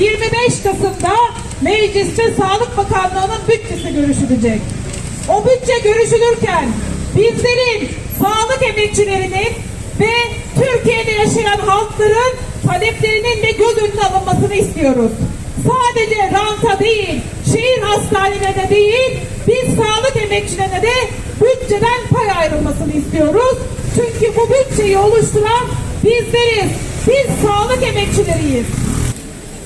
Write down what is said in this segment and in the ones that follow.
25 Kasım'da mecliste Sağlık Bakanlığı'nın bütçesi görüşülecek. O bütçe görüşülürken bizlerin sağlık emekçilerinin ve Türkiye'de yaşayan halkların taleplerinin de göz önüne alınmasını istiyoruz. Sadece ranta değil, şehir hastanelerine değil, biz sağlık emekçilerine de bütçeden pay ayrılmasını istiyoruz. Çünkü bu bütçeyi oluşturan bizleriz. Biz sağlık emekçileriyiz.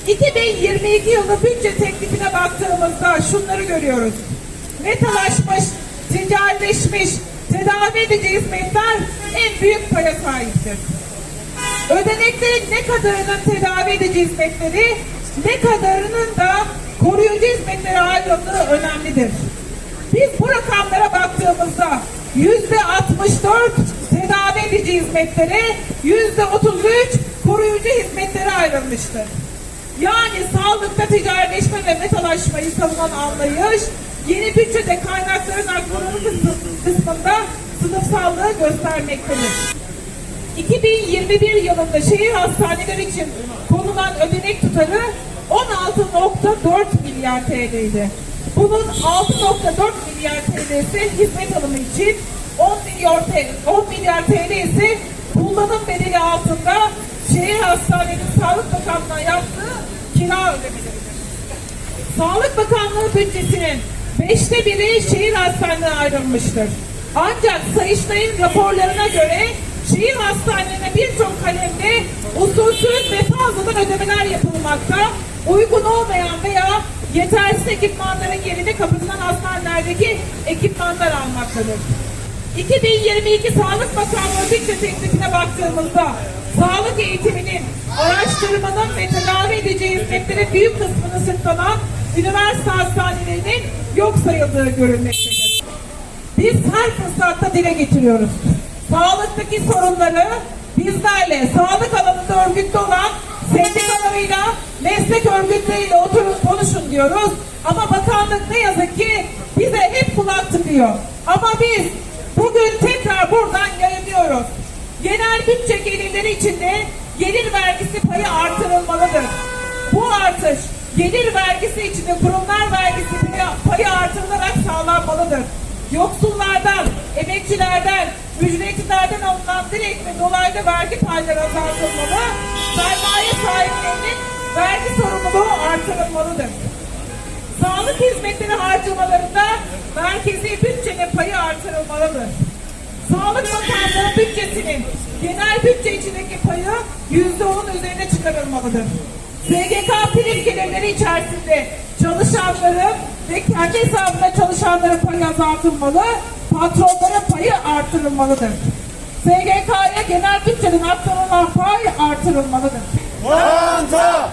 2022 yılı bütçe teklifine baktığımızda şunları görüyoruz. Metalaşmış, ticarileşmiş, tedavi edici hizmetler en büyük paya sahiptir. Ödeneklerin ne kadarının tedavi edici hizmetleri, ne kadarının da koruyucu hizmetlere ayrıldığı önemlidir. Biz bu rakamlara baktığımızda yüzde 64 tedavi edici hizmetlere, yüzde 33 koruyucu hizmetlere ayrılmıştır. Yani sağlıkta ticarileşme ve metalaşmayı savunan anlayış, yeni bütçede kaynakların aktarımı kısmı- kısmında sınıfsallığı göstermektedir. 2021 yılında şehir hastaneleri için konulan ödenek tutarı 16.4 milyar TL'ydi. Bunun 6.4 milyar TL'si hizmet alımı için 10 milyar TL, 10 milyar TL ise kullanım bedeli altında şehir hastanenin Sağlık Bakanlığı'na yaptığı kira ödemeleridir. Sağlık Bakanlığı bütçesinin beşte biri şehir hastanelerine ayrılmıştır. Ancak Sayıştay'ın raporlarına göre şehir hastanelerine birçok kalemde usulsüz ve fazladan ödemeler yapılmakta, uygun olmayan veya yetersiz ekipmanların yerine kapatılan hastanelerdeki ekipmanlar almaktadır. 2022 Sağlık Bakanlığı bütçe teklifine baktığımızda sağlık eğitiminin, araştırmanın ve tedavi edeceği hizmetlerin büyük kısmını sırtlanan üniversite hastanelerinin yok sayıldığı görülmektedir. Biz her fırsatta dile getiriyoruz. Sağlıktaki sorunları bizlerle, sağlık alanında örgütlü olan sendikalarıyla, meslek örgütleriyle oturun konuşun diyoruz. Ama bakanlık ne yazık ki bize hep kulak tıkıyor. Ama biz bugün tekrar buradan yayınlıyoruz. Genel bütçe gelirleri içinde gelir vergisi payı artırılmalıdır. Bu artış gelir vergisi içinde kurumlar vergisi payı- artırılarak sağlanmalıdır. Yoksullardan, emekçilerden, ücretlilerden alınan direkt ve dolaylı vergi payları azaltılmalı, sermaye sahiplerinin vergi sorumluluğu artırılmalıdır. Sağlık hizmetleri harcamalarında merkezi bütçenin payı artırılmalıdır. Sağlık Bakanlığı bütçesinin genel bütçe içindeki payı çıkarılmalıdır. SGK prim gelirleri içerisinde çalışanların ve kendi hesabına çalışanların payı azaltılmalı, patronların payı artırılmalıdır. SGK'ya genel bütçeden aktarılan pay artırılmalıdır. Ranta!